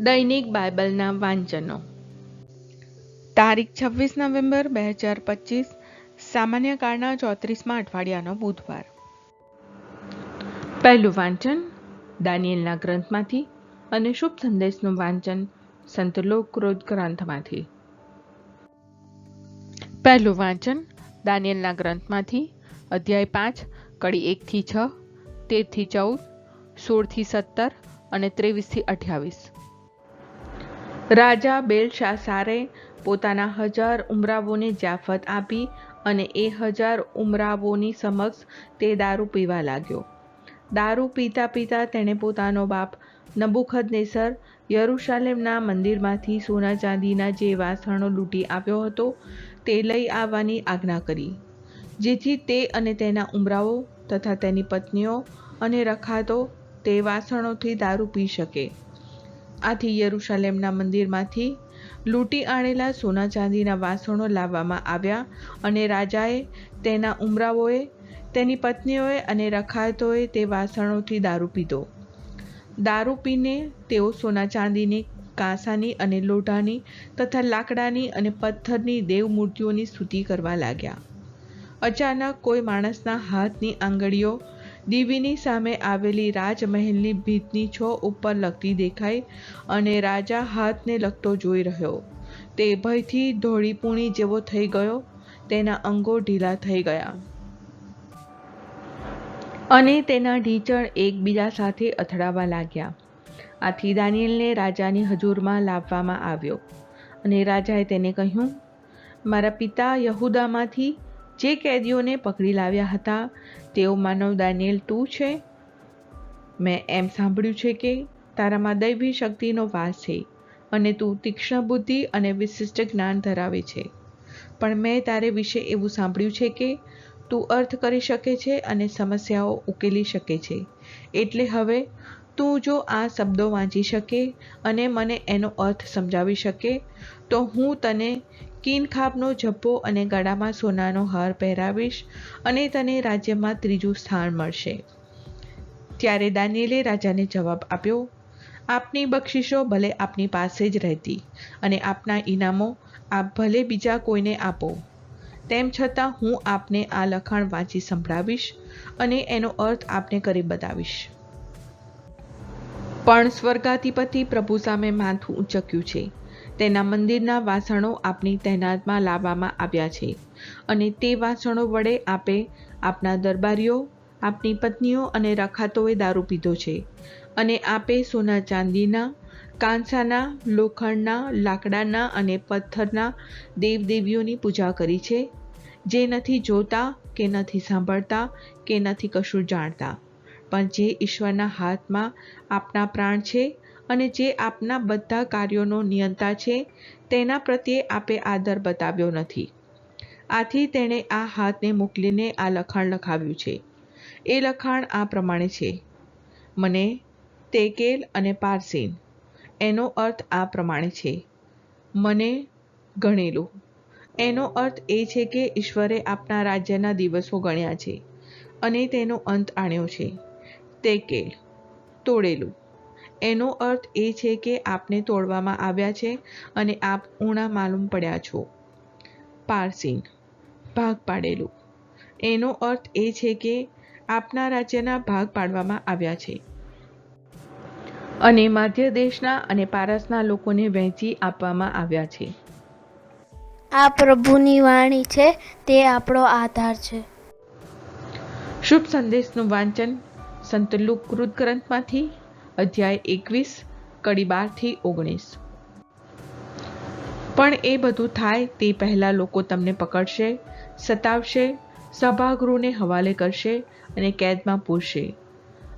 દૈનિક બાઇબલના વાંચનો. તારીખ છવ્વીસ નવેમ્બર બે હજાર પચીસ, સામાન્ય કાળના ચોત્રીસમાં અઠવાડિયાનો બુધવાર. પહેલું વાંચન દાનિયેલના ગ્રંથમાંથી અને શુભ સંદેશનું વાંચન સંત લોકક્રોધ ગ્રંથમાંથી. પહેલું વાંચન દાનિયેલના ગ્રંથમાંથી, અધ્યાય પાંચ, કડી એકથી છ, તેરથી ચૌદ, સોળથી સત્તર અને ત્રેવીસથી અઠ્યાવીસ. રાજા બેલશાસારે પોતાના હજાર ઉમરાવોને જાફત આપી અને એ હજાર ઉમરાવોની સમક્ષ તે દારૂ પીવા લાગ્યો. દારૂ પીતા પીતા તેણે પોતાનો બાપ નબુખદનેસર યરુશાલેમના મંદિરમાંથી સોના ચાંદીના જે વાસણો લૂંટી આવ્યો હતો, તે લઈ આવવાની આજ્ઞા કરી. જેથી તે અને તેના ઉમરાવો તથા તેની પત્નીઓ અને રખાતો તે વાસણોથી દારૂ પી શકે. આથી યરુશાલેમના મંદિરમાંથી લૂંટી આણેલા સોના ચાંદીના વાસણો લાવવામાં આવ્યા અને રાજાએ તેના ઉમરાવોએ તેની પત્નીઓએ અને રખાયતોએ તે વાસણોથી દારૂ પીધો. દારૂ પીને તેઓ સોના ચાંદીની કાંસાની અને લોઢાની તથા લાકડાની અને પથ્થરની દેવ મૂર્તિઓની સ્તુતિ કરવા લાગ્યા. અચાનક કોઈ માણસના હાથની આંગળીઓ દીવીની સામે આવેલી રાજમહેલની ભીતની છો ઉપર લગતી દેખાઈ અને રાજા હાથને લગતો જોઈ રહ્યો. તે ભયથી ધોળીપૂણી જેવો થઈ ગયો. તેના અંગો ઢીલા થઈ ગયા. અને તેના ઢીચણ એકબીજા સાથે અથડાવા લાગ્યા. આથી દાનિયેલને રાજાની હજુરમાં લાવવામાં આવ્યો અને રાજાએ તેને કહ્યું, મારા પિતા યહુદામાંથી જે કેદીઓને પકડી લાવ્યા હતા, તેઓ માનવ દાનિયેલ તું છે. મેં એમ સાંભળ્યું છે કે તારામાં દૈવી શક્તિનો વાસ છે અને તું તીક્ષ્ણ બુદ્ધિ અને વિશિષ્ટ જ્ઞાન ધરાવે છે. પણ મેં તારે વિશે એવું સાંભળ્યું છે કે તું અર્થ કરી શકે છે અને સમસ્યાઓ ઉકેલી શકે છે. એટલે હવે તું જો આ શબ્દો વાંચી શકે અને મને એનો અર્થ સમજાવી શકે, તો હું તને કિનખાબનો જબ્બો અને ગળામાં સોનાનો હાર પહેરાવીશ અને તને રાજ્યમાં ત્રીજું સ્થાન મળશે. ત્યારે દાનિયેલે રાજાને જવાબ આપ્યો, આપની બક્ષિશો ભલે આપની પાસે જ રહેતી અને આપના ઇનામો આપ ભલે બીજા કોઈને આપો. તેમ છતાં હું આપને આ લખાણ વાંચી સંભળાવીશ અને એનો અર્થ આપને કરી બતાવીશ. પણ સ્વર્ગાધિપતિ પ્રભુ સામે માથું ઊંચક્યું છે. તેના મંદિરના વાસણો આપની તહેનાતમાં લાવવામાં આવ્યા છે અને તે વાસણો વડે આપે આપના દરબારીઓ, આપની પત્નીઓ અને રખાતોએ દારૂ પીધો છે અને આપે સોના ચાંદીના, કાંસાના, લોખંડના, લાકડાના અને પથ્થરના દેવદેવીઓની પૂજા કરી છે, જે નથી જોતા કે નથી સાંભળતા કે નથી કશું જાણતા. પણ જે ઈશ્વરના હાથમાં આપના પ્રાણ છે અને જે આપના બધા કાર્યોનો નિયંતા છે, તેના પ્રત્યે આપે આદર બતાવ્યો નથી. આથી તેણે આ હાથને મોકલીને આ લખાણ લખાવ્યું છે. એ લખાણ આ પ્રમાણે છે. મને, તેકેલ અને પારસીન. એનો અર્થ આ પ્રમાણે છે. મને, ગણેલું. એનો અર્થ એ છે કે ઈશ્વરે આપના રાજ્યના દિવસો ગણ્યા છે અને તેનો અંત આણ્યો છે. તેકેલ. તોડેલું. એનો અર્થ એ છે કે આપને તોડવામાં આવ્યા છે અને આપ ઊણા માલુમ પડ્યા છો. પારસીન. ભાગ પાડેલું. એનો અર્થ એ છે કે આપના રાજ્યના ભાગ પાડવામાં આવ્યા છે. અને માધ્ય દેશના અને પારસના લોકોને વહેંચી આપવામાં આવ્યા છે. આ પ્રભુની વાણી છે તે આપણો આધાર છે. શુભ સંદેશનું વાંચન સંત લુકૃત ગ્રંથમાંથી અધ્યાય એકવીસ, કડી બારથી ઓગણીસ. પણ એ બધું થાય તે પહેલાં લોકો તમને પકડશે, સતાવશે, સભાગૃહને હવાલે કરશે અને કેદમાં પૂરશે.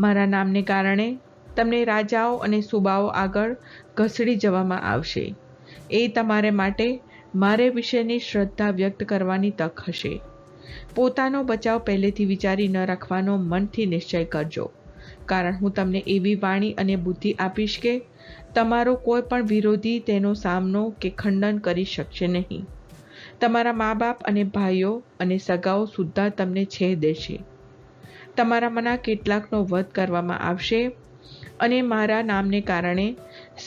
મારા નામને કારણે તમને રાજાઓ અને સુબાઓ આગળ ઘસડી જવામાં આવશે. એ તમારે માટે મારે વિશેની શ્રદ્ધા વ્યક્ત કરવાની તક હશે. પોતાનો બચાવ પહેલેથી વિચારી ન રાખવાનો મનથી નિશ્ચય કરજો. કારણ હું તમને એવી વાણી અને બુદ્ધિ આપીશ કે તમારો કોઈ પણ વિરોધી તેનો સામનો કે ખંડન કરી શકશે નહીં. તમારા મા બાપ અને ભાઈઓ અને સગાઓ સુદ્ધા તમને છેહ દેશે. તમારામાંના કેટલાકનો વધ કરવામાં આવશે અને મારા નામને કારણે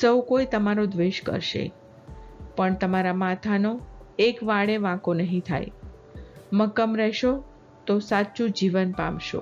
સૌ કોઈ તમારો દ્વેષ કરશે. પણ તમારા માથાનો એક વાળે વાંકો નહીં થાય. મક્કમ રહેશો તો સાચું જીવન પામશો.